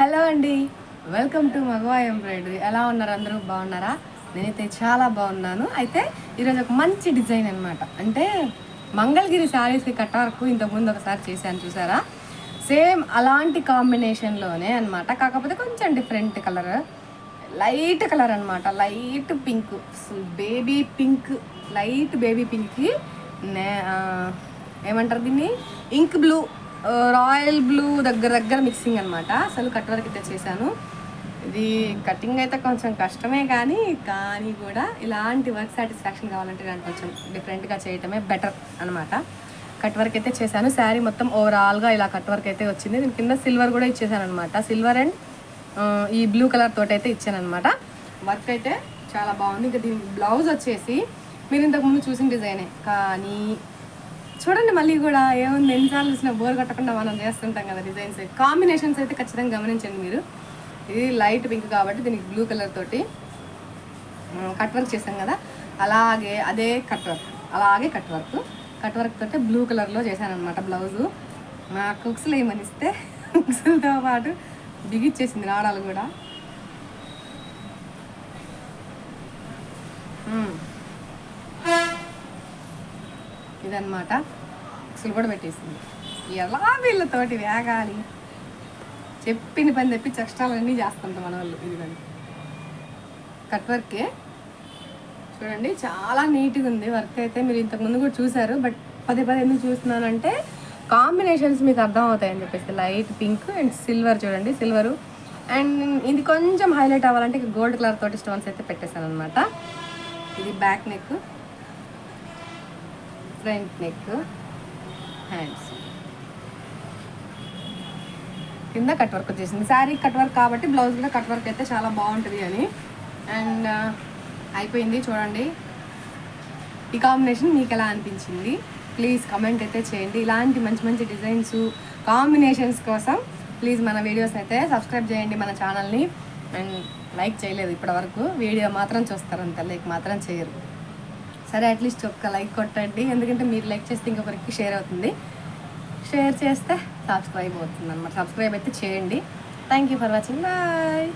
Hello అండి. Welcome to Magava embroidery. ఎలా ఉన్నారు అందరూ? బాగున్నారా? నేనైతే చాలా బాగున్నాను. అయితే ఈరోజు ఒక మంచి డిజైన్ అనమాట అంటే మంగళగిరి శారీస్కి కట్ ఇంతకుముందు ఒకసారి చేశాను చూసారా? సేమ్ అలాంటి కాంబినేషన్లోనే అనమాట కాకపోతే కొంచెం డిఫరెంట్ కలర్ లైట్ కలర్ అనమాట light pink baby pink light baby పింక్కి నే ఏమంటారు దీన్ని? ఇంక్ బ్లూ రాయల్ బ్లూ దగ్గర దగ్గర మిక్సింగ్ అనమాట అసలు కట్ వర్క్ అయితే చేశాను. ఇది కటింగ్ అయితే కొంచెం కష్టమే కానీ కానీ కూడా ఇలాంటి వర్క్ సాటిస్ఫాక్షన్ కావాలంటే దాన్ని కొంచెం డిఫరెంట్గా చేయటమే బెటర్ అనమాట కట్ వర్క్ అయితే చేశాను. శారీ మొత్తం ఓవరాల్గా ఇలా కట్ వర్క్ అయితే వచ్చింది. దీని కింద సిల్వర్ కూడా ఇచ్చేసాను అనమాట సిల్వర్ అండ్ ఈ బ్లూ కలర్ తోటి అయితే ఇచ్చాను అనమాట వర్క్ అయితే చాలా బాగుంది. ఇంకా దీని బ్లౌజ్ వచ్చేసి మీరు ఇంతకుముందు చూసిన డిజైనే కానీ చూడండి మళ్ళీ కూడా ఏముంది ఎన్నిసార్లు చూసినా బోర్ కొట్టకుండా మనం చేస్తుంటాం కదా డిజైన్స్ కాంబినేషన్స్ అయితే ఖచ్చితంగా గమనించండి మీరు. ఇది లైట్ పింక్ కాబట్టి దీనికి బ్లూ కలర్ తోటి కట్ వర్క్ చేసాం కదా. అలాగే అదే కట్ వర్క్ అలాగే కట్ వర్క్ కట్ వర్క్ తోటి బ్లూ కలర్లో చేశాను అనమాట బ్లౌజు మా కుక్స్లు ఏమనిస్తే కుక్స్లతో పాటు బిగిచ్చేసింది నాడాలు కూడా. Hmm. ఇదనమాట ఇదన్నమాట. అసలు కూడా పెట్టేసింది. ఎలా వీళ్ళతోటి వేగాలి? చెప్పిన పని తెప్పి కష్టాలన్నీ చేస్తుంటాం మన వాళ్ళు ఇదిగండి. కట్ వర్కే. చూడండి చాలా నీట్గా ఉంది వర్క్ అయితే. మీరు ఇంతకు ముందు కూడా చూసారు బట్ పదే పదే ఎందుకు చూస్తున్నానంటే కాంబినేషన్స్ మీకు అర్థం అవుతాయని చెప్పేసి. లైట్ పింక్ అండ్ సిల్వర్ చూడండి సిల్వరు. అండ్ ఇది కొంచెం హైలైట్ అవ్వాలంటే గోల్డ్ కలర్ తోటి స్టోన్స్ అయితే పెట్టేశాను అనమాట ఇది back neck. Front neck hands. కింద కట్ వర్క్ వచ్చేసింది. శారీ కట్ వర్క్ కాబట్టి బ్లౌజ్ కూడా కట్ వర్క్ అయితే చాలా బాగుంటుంది అని. అండ్ అయిపోయింది చూడండి. ఈ కాంబినేషన్ మీకు ఎలా అనిపించింది? ప్లీజ్ కమెంట్ అయితే చేయండి. ఇలాంటి మంచి మంచి డిజైన్స్ కాంబినేషన్స్ కోసం ప్లీజ్ మన వీడియోస్ అయితే సబ్స్క్రైబ్ చేయండి మన ఛానల్ని. అండ్ లైక్ చేయలేదు ఇప్పటివరకు. వీడియో మాత్రం చూస్తారు అంత లైక్ మాత్రం చేయరు. సరే అట్లీస్ట్ ఒక్క లైక్ కొట్టండి. ఎందుకంటే మీరు లైక్ చేస్తే ఇంకొకరికి షేర్ అవుతుంది. షేర్ చేస్తే సబ్స్క్రైబ్ అవుతుంది అనమాట సబ్స్క్రైబ్ అయితే చేయండి. Thank you for watching bye